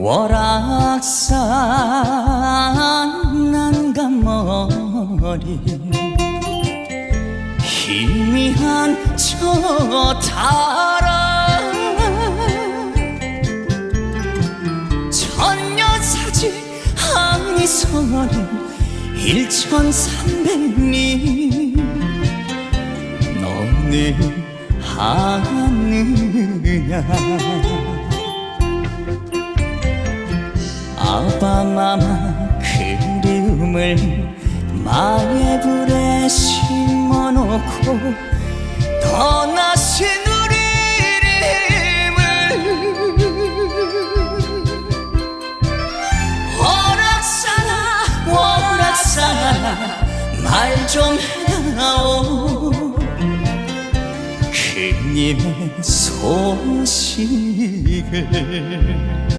월악산 난간머리. 희미한 저 달아. 천년사지 한이서린 일천삼백리. 너는 하느냐 아바마마 그리움을 마의 불에 심어놓고 떠나신 우리 이름을 오락사나 오락사나 말 좀 해다오. 그님의 소식을